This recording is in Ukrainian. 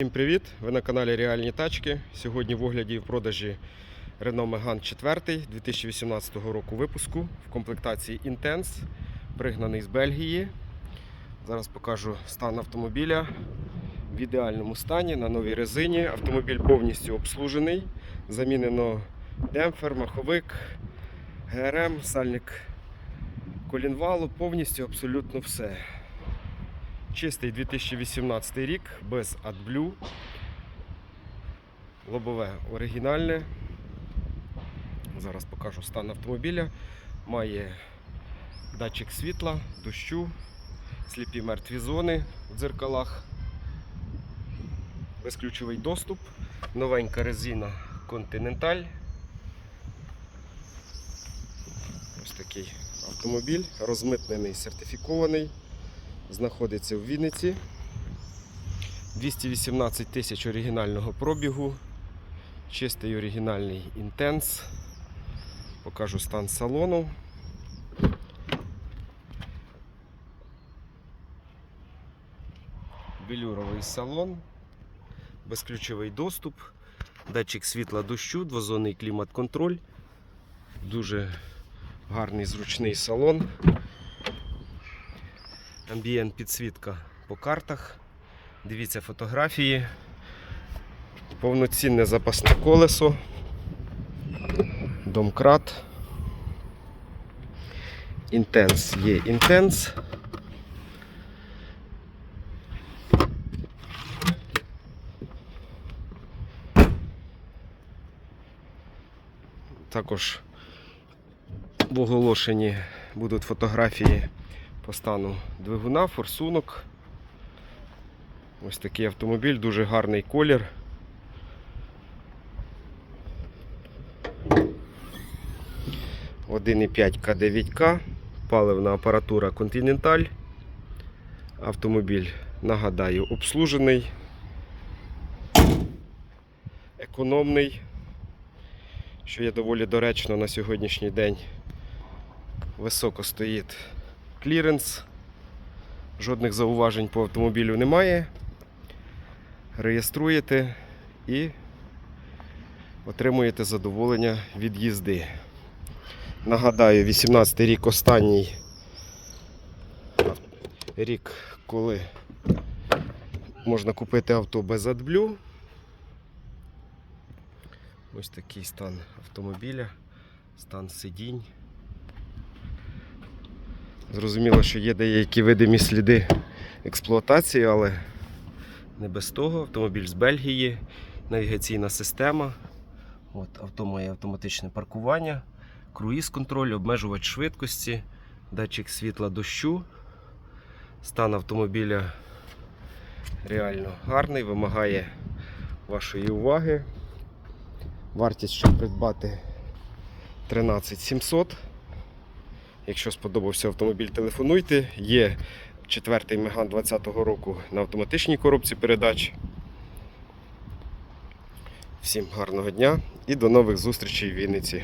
Всім привіт! Ви на каналі Реальні Тачки. Сьогодні в огляді і в продажі Renault Megane 4 2018 року випуску в комплектації Intense, пригнаний з Бельгії. Зараз покажу стан автомобіля в ідеальному стані на новій резині. Автомобіль повністю обслужений. Замінено демпфер, маховик, ГРМ, сальник колінвалу, повністю абсолютно все. Чистий 2018 рік без AdBlue. Лобове оригінальне. Зараз покажу стан автомобіля. Має датчик світла, дощу, сліпі мертві зони в дзеркалах, безключовий доступ, новенька резина Continental. Ось такий автомобіль, розмитнений, сертифікований знаходиться в Вінниці. 218 тисяч оригінального пробігу. Чистий оригінальний інтенс. Покажу стан салону. Велюровий салон, безключовий доступ, датчик світла дощу, двозонний клімат-контроль. Дуже гарний зручний салон. Амбієнт підсвітка по картах. Дивіться фотографії. Повноцінне запасне колесо. Домкрат. Інтенс є інтенс. Також в оголошенні будуть фотографії по стану двигуна, форсунок. Ось такий автомобіль, дуже гарний колір. Один і 5 К9К, паливна апаратура Continental. Автомобіль, нагадаю, обслужений, економний, що є доволі доречно на сьогоднішній день. Високо стоїть кліренс. Жодних зауважень по автомобілю немає. Реєструєте і отримуєте задоволення від їзди. Нагадаю, 18 рік останній рік, коли можна купити авто без AdBlue. Ось такий стан автомобіля, стан сидінь. Зрозуміло, що є деякі видимі сліди експлуатації, але не без того. Автомобіль з Бельгії, навігаційна система. От, авто має автоматичне паркування, круїз-контроль, обмежувач швидкості, датчик світла дощу. Стан автомобіля реально гарний, вимагає вашої уваги. Вартість, щоб придбати 13 700. Якщо сподобався автомобіль, телефонуйте. Є четвертий Меган 2020 року на автоматичній коробці передач. Всім гарного дня і до нових зустрічей в Вінниці.